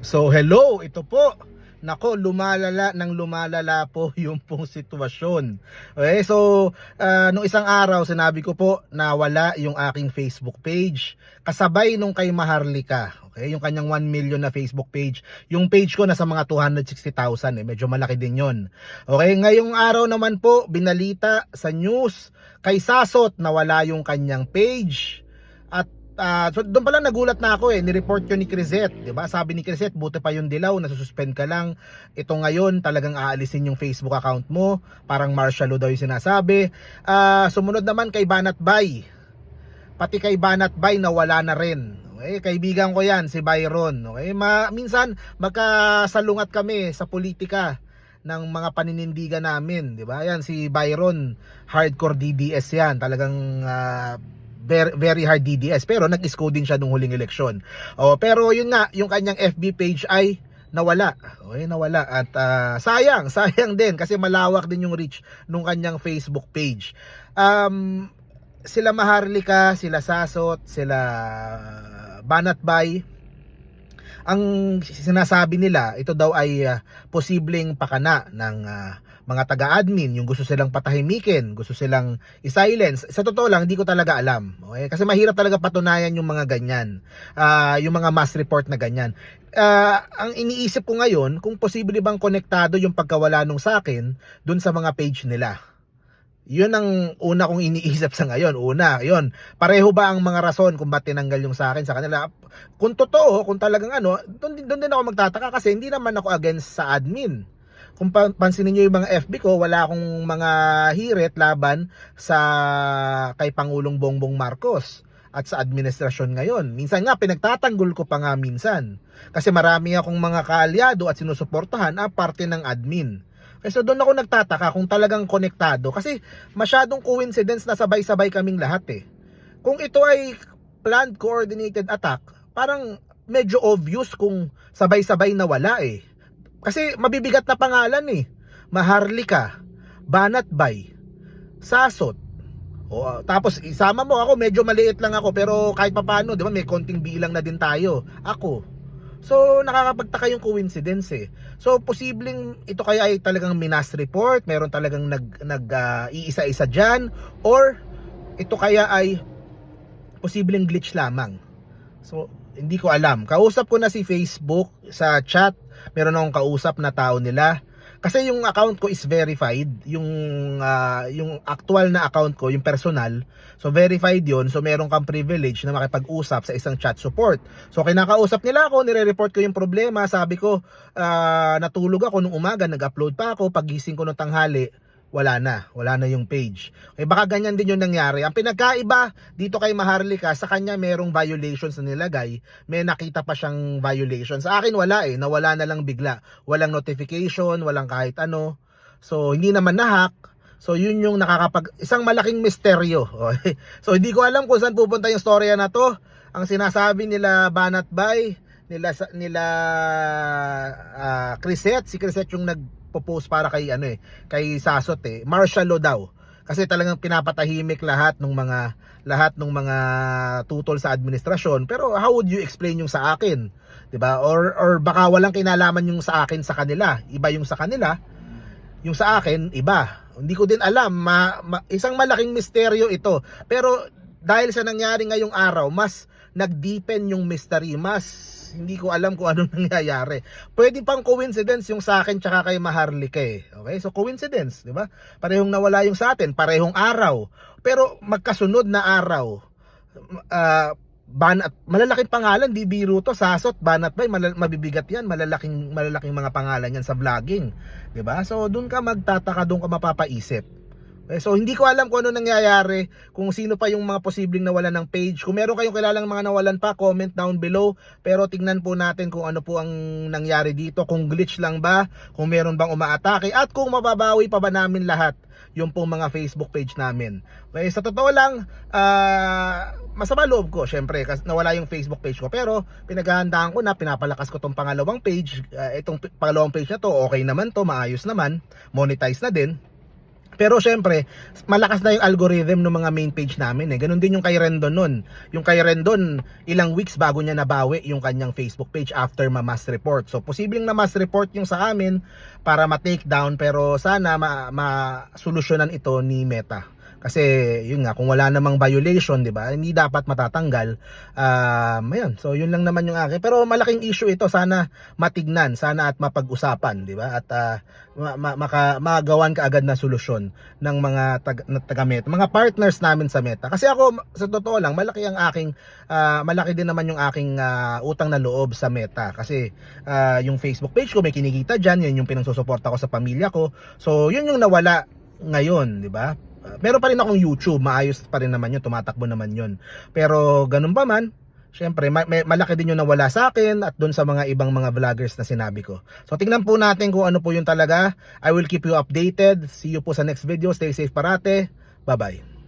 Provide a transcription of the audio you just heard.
So hello, ito po. Nako, lumalala ng lumalala po yung pong sitwasyon. Okay, so ah, nung isang araw sinabi ko po na wala yung aking Facebook page. Kasabay nung kay Maharlika. Okay, yung kanyang 1 million na Facebook page. Yung page ko nasa mga 260,000 eh, medyo malaki din yon. Okay, ngayong araw naman po binalita sa news kay Sasot na wala yung kanyang page. At Ah, so doon pala nagulat na ako eh, ni-report yun ni Crisette, 'di ba? Sabi ni Crisette, buti pa yung dilaw, nasususpend ka lang. Ito ngayon, talagang aalisin yung Facebook account mo, parang martial law daw yung sinasabi. Ah, sumunod naman kay Banat Bay. Pati kay Banat Bay nawala na rin. Okay, kaibigan ko 'yan, si Byron. Okay, Ma minsan magkasalungat kami sa politika ng mga paninindigan namin, 'di ba? Yan si Byron, hardcore DDS 'yan, talagang ah, very, very hard DDS pero nag-sco din siya nung huling eleksyon. Oh, pero yun nga, yung kanyang FB page ay nawala. Okay, nawala at ah, sayang, sayang din kasi malawak din yung reach nung kanyang Facebook page. Um sila Maharlika, sila Sasot, sila Banat Bay, ang sinasabi nila, ito daw ay ah, posibleng pakana ng ah, mga taga-admin, yung gusto silang patahimikin, gusto silang i-silence. Sa totoo lang, hindi ko talaga alam. Okay? Kasi mahirap talaga patunayan yung mga ganyan. Ah, yung mga mass report na ganyan. Ah, ang iniisip ko ngayon, kung posible bang konektado yung pagkawala nung sa akin dun sa mga page nila. Yun ang una kong iniisip sa ngayon. Una, yun. Pareho ba ang mga rason kung ba't tinanggal yung sa akin sa kanila? Kung totoo, kung talagang ano, doon, doon din ako magtataka kasi hindi naman ako against sa admin. Kung pa- pansinin niyo yung mga FB ko, wala akong mga hirit laban sa kay Pangulong Bongbong Marcos at sa administrasyon ngayon. Minsan nga, pinagtatanggol ko pa nga minsan. Kasi marami akong mga kaalyado at sinusuportahan ah, parte ng admin. Kaya so doon ako nagtataka kung talagang konektado. Kasi masyadong coincidence na sabay-sabay kaming lahat eh. Kung ito ay planned coordinated attack, parang medyo obvious kung sabay-sabay na wala eh. Kasi mabibigat na pangalan eh. Maharlika, Banat Bay, Sasot. O, tapos isama mo ako, medyo maliit lang ako pero kahit papano, 'di ba, may konting bilang na din tayo. Ako. So nakakapagtaka yung coincidence eh. So posibleng ito kaya ay talagang minas report, meron talagang nag nag ah, iisa-isa diyan or ito kaya ay posibleng glitch lamang. So, hindi ko alam. Kausap ko na si Facebook sa chat. Meron akong kausap na tao nila. Kasi yung account ko is verified, yung ah, yung actual na account ko, yung personal. So verified 'yon. So meron kang privilege na makipag-usap sa isang chat support. So kinakausap nila ako, nire-report ko yung problema. Sabi ko, ah, natulog ako nung umaga, nag-upload pa ako, pagising ko nung tanghali, wala na, wala na yung page. Okay, baka ganyan din yung nangyari. Ang pinagkaiba dito kay Maharlika, sa kanya merong violations na nilagay, may nakita pa siyang violations. Sa akin wala eh, nawala na lang bigla. Walang notification, walang kahit ano. So, hindi naman nahack. So, yun yung nakakapag... Isang malaking misteryo. Okay? So, hindi ko alam kung saan pupunta yung storya na to. Ang sinasabi nila Banat Bay, nila nila ah, Crisette, si Crisette yung nagpo-post para kay ano eh, kay Sasot eh. Martial law daw. Kasi talagang pinapatahimik lahat ng mga lahat ng mga tutol sa administrasyon. Pero how would you explain yung sa akin? 'Di ba? Or or baka walang kinalaman yung sa akin sa kanila. Iba yung sa kanila, yung sa akin iba. Hindi ko din alam, ma, ma- isang malaking misteryo ito. Pero dahil sa nangyari ngayong araw, mas nag-deepen yung mystery, mas hindi ko alam kung anong nangyayari. Pwede pang coincidence yung sa akin tsaka kay Maharlika eh. Okay? So coincidence, di ba? Parehong nawala yung sa atin, parehong araw. Pero magkasunod na araw. Ah, banat malalaking pangalan di biro to sasot banat bay malal, mabibigat yan malalaking malalaking mga pangalan yan sa vlogging 'di ba so doon ka magtataka doon ka mapapaisip so hindi ko alam kung ano nangyayari, kung sino pa yung mga posibleng nawalan ng page. Kung meron kayong kilalang mga nawalan pa, comment down below. Pero tingnan po natin kung ano po ang nangyari dito, kung glitch lang ba, kung meron bang umaatake, at kung mababawi pa ba namin lahat yung pong mga Facebook page namin. Okay, sa totoo lang, ah, masama loob ko, syempre, kasi nawala yung Facebook page ko. Pero pinaghahandaan ko na, pinapalakas ko tong pangalawang page. Ah, itong pangalawang page na to, okay naman to, maayos naman, monetize na din. Pero syempre, malakas na yung algorithm ng mga main page namin eh. Ganon din yung kay Rendon nun. Yung kay Rendon, ilang weeks bago niya nabawi yung kanyang Facebook page after ma-mass report. So, posibleng na-mass report yung sa amin para ma-take down pero sana ma- ma-solusyonan ito ni Meta. Kasi yun nga kung wala namang violation, 'di ba? Hindi dapat matatanggal. Um, ayun. So yun lang naman yung akin. Pero malaking issue ito, sana matignan, sana at mapag-usapan, 'di ba? At ah, ma- ma- maka magawan ka agad na solusyon ng mga taga, na taga Meta, mga partners namin sa Meta. Kasi ako sa totoo lang, malaki ang aking ah, malaki din naman yung aking ah, utang na loob sa Meta kasi ah, yung Facebook page ko may kinikita diyan, yun yung pinagsusuporta ko sa pamilya ko. So yun yung nawala ngayon, 'di ba? Uh, meron pa rin akong YouTube, maayos pa rin naman yun, tumatakbo naman yun. Pero ganun pa man, syempre ma- may- malaki din yung nawala sa akin at doon sa mga ibang mga vloggers na sinabi ko. So tingnan po natin kung ano po yung talaga. I will keep you updated. See you po sa next video. Stay safe parate. Bye-bye.